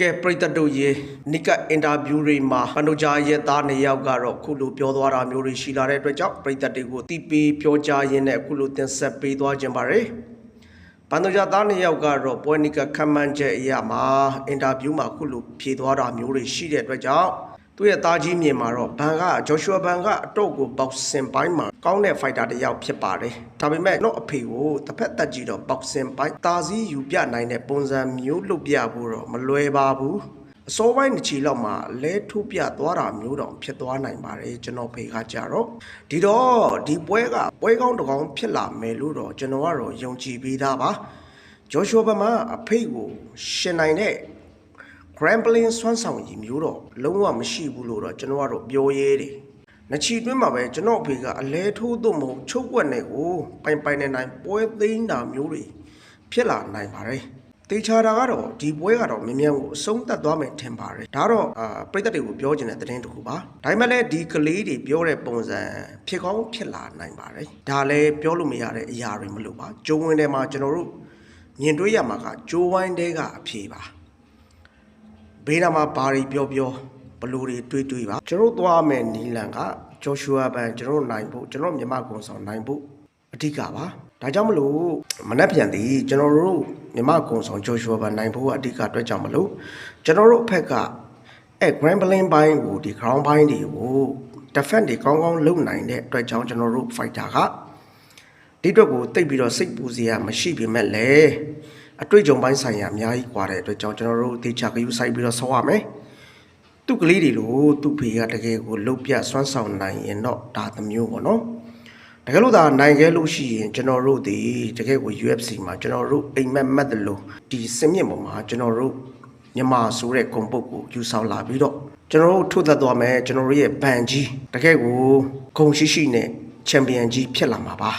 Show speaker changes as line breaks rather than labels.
ကဲပရိသတ်တို့ရေနိကအင်တာဗျူးတွေမှာပနုဂျာရဲ့သားနှစ်ယောက်ကတော့ခုလိုပြောသွားတာမျိုးတွေရှိလာတဲ့အတွက်ကြောင့်ပရိသတ်တွေကိုတီးပေးပြောကြားရင်းနဲ့အခုလိုတင်ဆက်ပေးသွားခြင်းပါတယ်ပန်ဒဂျာသားနှစ်ယောက်ကတော့ပွဲနိကခမ်းမှန်းချက်အရာမှာအင်တာဗျူးမှာခုလိုဖြေသွားတာမျိုးတွေရှိတဲ့အတွက်ကြောင့် သူ့ရဲ့သားကြီးမြင်မှာတော့ဘန်ကဂျော်ရှူအာဘန်ကအတော့ကိုဘောက်ဆင်ပိုင်းမှာကောင်းတဲ့ဖိုက်တာတစ်ယောက်ဖြစ်ပါတယ်ဒါပေမဲ့တော့အဖေကိုတစ်ဖက်တက်ကြည့်တော့ဘောက်ဆင်ပိုင်းတာစည်းယူပြနိုင်တဲ့ပုံစံမျိုးလုပ်ပြဖို့တော့မလွယ်ပါဘူးအစောပိုင်းတစ်ချီလောက်မှာလဲထုတ်ပြသွားတာမျိုးတောင်ဖြစ်သွားနိုင်ပါတယ်ကျွန်တော်ဖေကကြတော့ဒီတော့ဒီပွဲကပွဲကောင်းတစ်ကောင်ဖြစ်လာမယ်လို့တော့ကျွန်တော်ကတော့ယုံကြည်ပြီးသားပါဂျော်ရှူဘမအဖေကိုရှင်နိုင်တဲ့ Grambling စွမ်းဆောင်ရည်မျိုးတော့လုံးဝမရှိဘူးလို့တော့ကျွန်တော်ကတော့ပြောရဲတယ်။နချီတွင်းမှာပဲကျွန်တော်အဖေကအလဲထိုးသို့မဟုတ်ချုပ်ွက်နေကိုပိုင်ပိုင်နေနိုင်ပွဲသိမ်းတာမျိုးတွေဖြစ်လာနိုင်ပါတယ်။တေချာတာကတော့ဒီပွဲကတော့မမြန်ကိုအဆုံးသတ်သွားမယ်ထင်ပါတယ်။ဒါတော့အာပြည်သက်တွေကိုပြောချင်တဲ့သတင်းတစ်ခုပါ။ဒါမှလည်းဒီကလေးတွေပြောတဲ့ပုံစံဖြစ်ကောင်းဖြစ်လာနိုင်ပါတယ်။ဒါလည်းပြောလို့မရတဲ့အရာတွေမလို့ပါ။ကျုံဝင်ထဲမှာကျွန်တော်တို့မြင်တွေ့ရမှာကကျိုးဝိုင်းတဲကအဖြေပါ။ ဘေးနားမှာဘာတွေပြောပြောဘလူတွေတွေးတွေးပါကျွန်တော်တို့သွားမယ်နီလန်ကဂျော်ရှူအာဘန်ကျွန်တော်တို့နိုင်ဖို့ကျွန်တော်တို့မြန်မာကွန်ဆောင်နိုင်ဖို့အဓိကပါဒါကြောင့်မလို့မနှက်ပြန်သည်ကျွန်တော်တို့မြန်မာကွန်ဆောင်ဂျော်ရှူအာဘန်နိုင်ဖို့အဓိကအတွက်ကြောင့်မလို့ကျွန်တော်တို့အဖက်ကအဲ Grambling ဘိုင်းကိုဒီ ground ဘိုင်းတွေကို defense တွေကောင်းကောင်းလုပ်နိုင်တဲ့အတွက်ကြောင့်ကျွန်တော်တို့ fighter ကဒီအတွက်ကိုတိတ်ပြီးတော့စိတ်ပူစရာမရှိပေမဲ့လည်း အတွေ့အကြုံပိုင်းဆိုင်ရာအများကြီးကွာတဲ့အတွက်ကြောင့်ကျွန်တော်တို့တေချာကယူဆိုင်ပြီးတော့ဆောက်ရမယ်သူ့ကလေးတွေလို့သူ့ဖေကတကယ်ကိုလုတ်ပြဆွမ်းဆောင်နိုင်ရင်တော့ဒါသမျိုးပေါ့နော်တကယ်လို့ဒါနိုင်ခဲ့လို့ရှိရင်ကျွန်တော်တို့ဒီတကယ်ကို UFC မှာကျွန်တော်တို့အိမ်မက်မက်တလို့ဒီစင်မြင့်ပေါ်မှာကျွန်တော်တို့မြန်မာဆိုတဲ့ဂုံပုတ်ကိုယူဆောင်လာပြီးတော့ကျွန်တော်တို့ထုတ်သက်သွားမယ်ကျွန်တော်တို့ရဲ့ဘန်ကြီးတကယ်ကိုဂုံရှိရှိနဲ့ချန်ပီယံကြီးဖြစ်လာမှာပါ